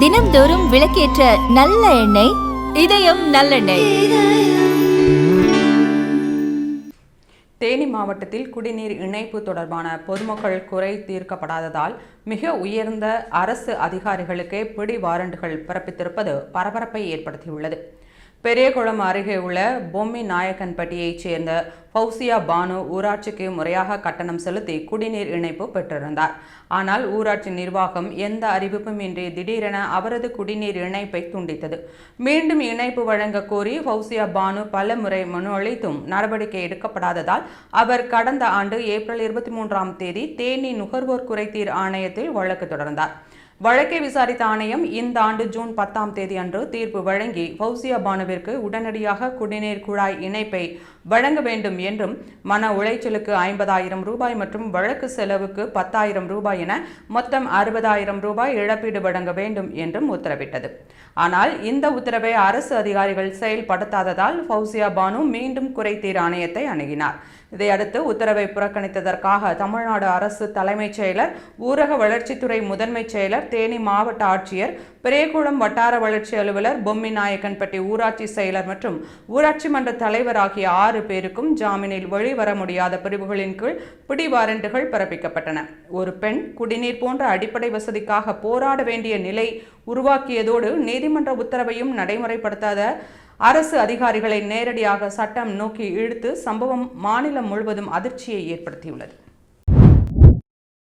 தினம்தோறும் விளக்கேற்ற நல்ல எண்ணெய் இதயம் நல்லெண்ணெய். தேனி மாவட்டத்தில் குடிநீர் இணைப்பு தொடர்பான பொதுமக்கள் குறை தீர்க்கப்படாததால் மிக உயர்ந்த அரசு அதிகாரிகளுக்கே பிடி வாரண்டுகள் பிறப்பித்திருப்பது பரபரப்பை ஏற்படுத்தியுள்ளது. பெரியகுளம் அருகே உள்ள பொம்மி நாயக்கன்பட்டியைச் சேர்ந்த ஃபௌசியா பானு ஊராட்சிக்கு முறையாக கட்டணம் செலுத்தி குடிநீர் இணைப்பு பெற்றிருந்தார். ஆனால் ஊராட்சி நிர்வாகம் எந்த அறிவிப்பும் இன்றி திடீரென அவரது குடிநீர் இணைப்பை துண்டித்தது. மீண்டும் இணைப்பு வழங்க கோரி ஃபௌசியா பானு பல முறை மனு அளித்தும் நடவடிக்கை எடுக்கப்படாததால் அவர் கடந்த ஆண்டு ஏப்ரல் இருபத்தி மூன்றாம் தேதி தேனி நுகர்வோர் குறைதீர் ஆணையத்தில் வழக்கு தொடர்ந்தார். வழக்கை விசாரித்த ஆணையம் இந்த ஆண்டு ஜூன் பத்தாம் தேதி அன்று தீர்ப்பு வழங்கி ஃபௌசியா பானுவிற்கு உடனடியாக குடிநீர் குழாய் இணைப்பை வழங்க வேண்டும் என்றும் மன உளைச்சலுக்கு ஐம்பதாயிரம் ரூபாய் மற்றும் வழக்கு செலவுக்கு பத்தாயிரம் ரூபாய் என மொத்தம் அறுபதாயிரம் ரூபாய் இழப்பீடு வழங்க வேண்டும் என்றும் உத்தரவிட்டது. ஆனால் இந்த உத்தரவை அரசு அதிகாரிகள் செயல்படுத்தாததால் ஃபவுசியா பானு மீண்டும் குறைதீர் ஆணையத்தை அணுகினார். இதையடுத்து உத்தரவை புறக்கணித்ததற்காக தமிழ்நாடு அரசு தலைமைச் செயலர் ஊரக வளர்ச்சித்துறை முதன்மைச் செயலர் தேனி மாவட்ட ஆட்சியர் பெரியகுளம் வட்டார வளர்ச்சி அலுவலர் பொம்மி நாயக்கன்பட்டி ஊராட்சி செயலர் மற்றும் ஊராட்சி மன்ற தலைவர் ஆகிய ஆறு பேருக்கும் ஜாமீனில் வெளிவர முடியாத பிரிவுகளின் கீழ் பிடி வாரண்டுகள் பிறப்பிக்கப்பட்டன. ஒரு பெண் குடிநீர் போன்ற அடிப்படை வசதிக்காக போராட வேண்டிய நிலை உருவாக்கியதோடு நீதிமன்ற உத்தரவையும் நடைமுறைப்படுத்தாத அரசு அதிகாரிகளை நேரடியாக சட்டம் நோக்கி இழுத்து சம்பவம் மாநிலம் முழுவதும் அதிர்ச்சியை ஏற்படுத்தியுள்ளது.